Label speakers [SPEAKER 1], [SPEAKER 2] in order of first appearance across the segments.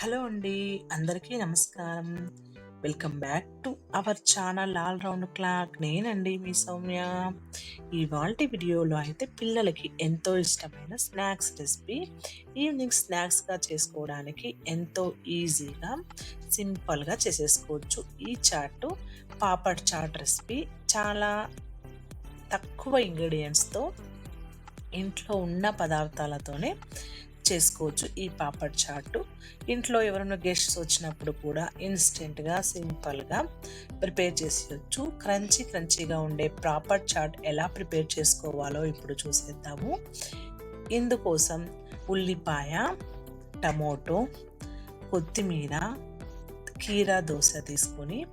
[SPEAKER 1] Hello అండి అందరికీ నమస్కారం. Welcome back to our channel all round clock. నేనండి మీ సౌమ్య. ఇవాళ వీడియోలో అయితే పిల్లలకి ఎంతో ఇష్టమైన స్నాక్స్ రెసిపీ ఈవినింగ్ స్నాక్స్గా చేసుకోవడానికి ఎంతో ఈజీగా సింపుల్గా చేసేసుకోవచ్చు. ఈ చాట్ పాపడ్ చాట్ రెసిపీ చాలా తక్కువ ఇంగ్రీడియంట్స్తో ఇంట్లో ఉన్న పదార్థాలతోనే చేసుకోవచ్చు ఈ పాపడ్ చాటు. ఇంట్లో ఎవరైనా గెస్ట్స్ వచ్చినప్పుడు కూడా ఇన్స్టెంట్గా సింపుల్గా ప్రిపేర్ చేసేయచ్చు. క్రంచీ క్రంచీగా ఉండే పాపడ్ చాట్ ఎలా ప్రిపేర్ చేసుకోవాలో ఇప్పుడు చూసేద్దాము. ఇందుకోసం ఉల్లిపాయ టమోటో కొత్తిమీర కీరా దోశ తీసుకొని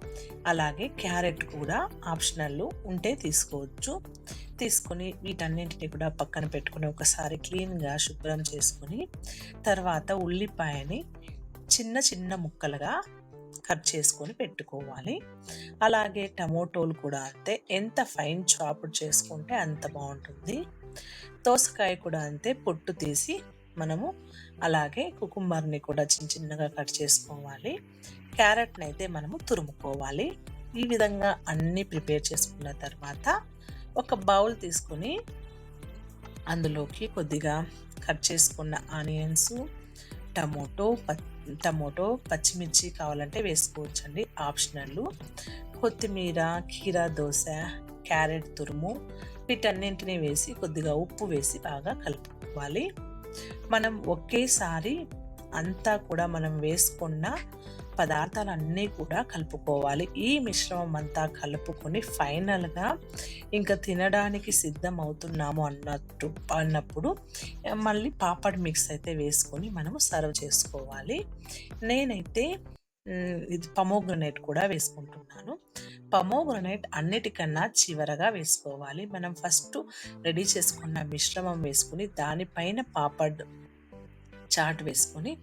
[SPEAKER 1] అలాగే క్యారెట్ కూడా ఆప్షనల్ ఉంటే తీసుకోవచ్చు. తీసుకొని వీటన్నింటినీ కూడా పక్కన పెట్టుకుని ఒకసారి క్లీన్గా శుభ్రం చేసుకొని తర్వాత ఉల్లిపాయని చిన్న చిన్న ముక్కలుగా కట్ చేసుకొని పెట్టుకోవాలి. అలాగే టమోటోలు కూడా అంతే. ఎంత ఫైన్ చాప్డ్ చేసుకుంటే అంత బాగుంటుంది. దోసకాయ కూడా అంతే. పొట్టు తీసి మనము అలాగే కుకుంబర్ని కూడా చిన్న చిన్నగా కట్ చేసుకోవాలి. క్యారెట్ని అయితే మనము తురుముకోవాలి. ఈ విధంగా అన్నీ ప్రిపేర్ చేసుకున్న తర్వాత ఒక బౌల్ తీసుకొని అందులోకి కొద్దిగా కట్ చేసుకున్న ఆనియన్స్ టమోటో టమోటో పచ్చిమిర్చి కావాలంటే వేసుకోవచ్చండి. ఆప్షనల్ కొత్తిమీర కీరా దోశ క్యారెట్ తురుము వీటన్నింటినీ వేసి కొద్దిగా ఉప్పు వేసి బాగా కలుపుకోవాలి. మనం ఒకేసారి అంతా కూడా మనం వేసుకున్న పదార్థాలన్నీ కూడా కలుపుకోవాలి. ఈ మిశ్రమం అంతా కలుపుకొని ఫైనల్గా ఇంకా తినడానికి సిద్ధం అవుతున్నాము అన్నట్టు అన్నప్పుడు మళ్ళీ పాపడ్ మిక్స్ అయితే వేసుకొని మనము సర్వ్ చేసుకోవాలి. నేనైతే ఇది పమోగ్రనేట్ కూడా వేసుకుంటున్నాను. పమోగ్రనేట్ అన్నిటికన్నా చివరగా వేసుకోవాలి. మనం ఫస్ట్ రెడీ చేసుకున్న మిశ్రమం వేసుకుని దానిపైన పాపడ్ చాట్ వేసుకొని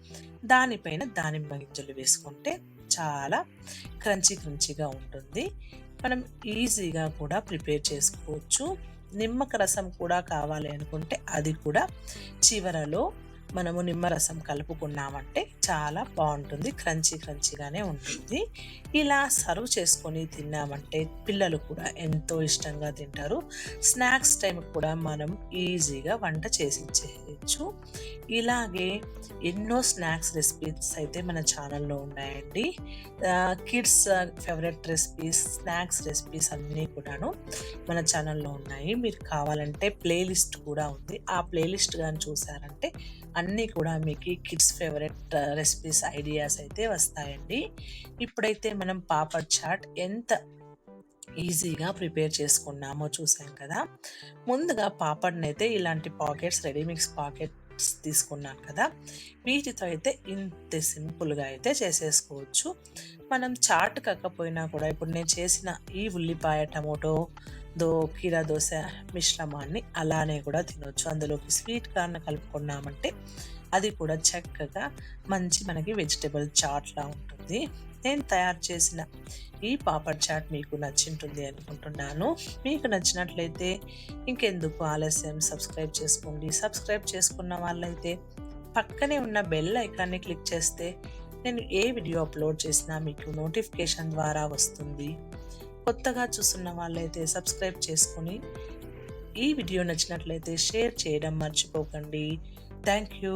[SPEAKER 1] దానిపైన దానిమ్మ గింజలు వేసుకుంటే చాలా క్రంచీ క్రంచీగా ఉంటుంది. మనం ఈజీగా కూడా ప్రిపేర్ చేసుకోవచ్చు. నిమ్మక రసం కూడా కావాలి అనుకుంటే అది కూడా చివరలో మనము నిమ్మరసం కలుపుకున్నామంటే చాలా బాగుంటుంది. క్రంచీ క్రంచీగానే ఉంటుంది. ఇలా సర్వ్ చేసుకొని తిన్నామంటే పిల్లలు కూడా ఎంతో ఇష్టంగా తింటారు. స్నాక్స్ టైం కూడా మనం ఈజీగా వంట చేసి ఇలాగే ఎన్నో స్నాక్స్ రెసిపీస్ అయితే మన ఛానల్లో ఉన్నాయండి. Kids favourite recipes snacks recipes అన్నీ కూడాను మన ఛానల్లో ఉన్నాయి. మీరు కావాలంటే ప్లేలిస్ట్ కూడా ఉంది. ఆ ప్లేలిస్ట్ కానీ చూసారంటే అన్నీ కూడా మీకు కిడ్స్ ఫేవరెట్ రెసిపీస్ ఐడియాస్ అయితే వస్తాయండి. ఇప్పుడైతే మనం పాపడ్ చాట్ ఎంత ఈజీగా ప్రిపేర్ చేసుకున్నామో చూసాం కదా. ముందుగా పాపడ్ని అయితే ఇలాంటి పాకెట్స్ రెడీమిక్స్ పాకెట్స్ తీసుకున్నాను కదా. వీటితో అయితే ఇంత సింపుల్గా అయితే చేసేసుకోవచ్చు. మనం చాట్ కాకపోయినా కూడా ఇప్పుడు నేను చేసిన ఈ ఉల్లిపాయ టమోటో దో కీరా దోశ మిశ్రమాన్ని అలానే కూడా తినవచ్చు అందులోకి స్వీట్ కార్న్ కలుపుకున్నామంటే అది కూడా చక్కగా మంచి మనకి వెజిటేబుల్ చాట్లా ఉంటుంది. నేను తయారు చేసిన ఈ పాపడ్ చాట్ మీకు నచ్చింటుంది అనుకుంటున్నాను. మీకు నచ్చినట్లయితే ఇంకెందుకు ఆలస్యం? సబ్స్క్రైబ్ చేసుకోండి. సబ్స్క్రైబ్ చేసుకున్న వాళ్ళైతే పక్కనే ఉన్న బెల్ ఐకాన్ని క్లిక్ చేస్తే నేను ఏ వీడియో అప్లోడ్ చేసినా మీకు నోటిఫికేషన్ ద్వారా వస్తుంది. కొత్తగా చూస్తున్న వాళ్ళైతే సబ్స్క్రైబ్ చేసుకొని ఈ వీడియో నచ్చినట్లయితే షేర్ చేయడం మర్చిపోకండి. Thank you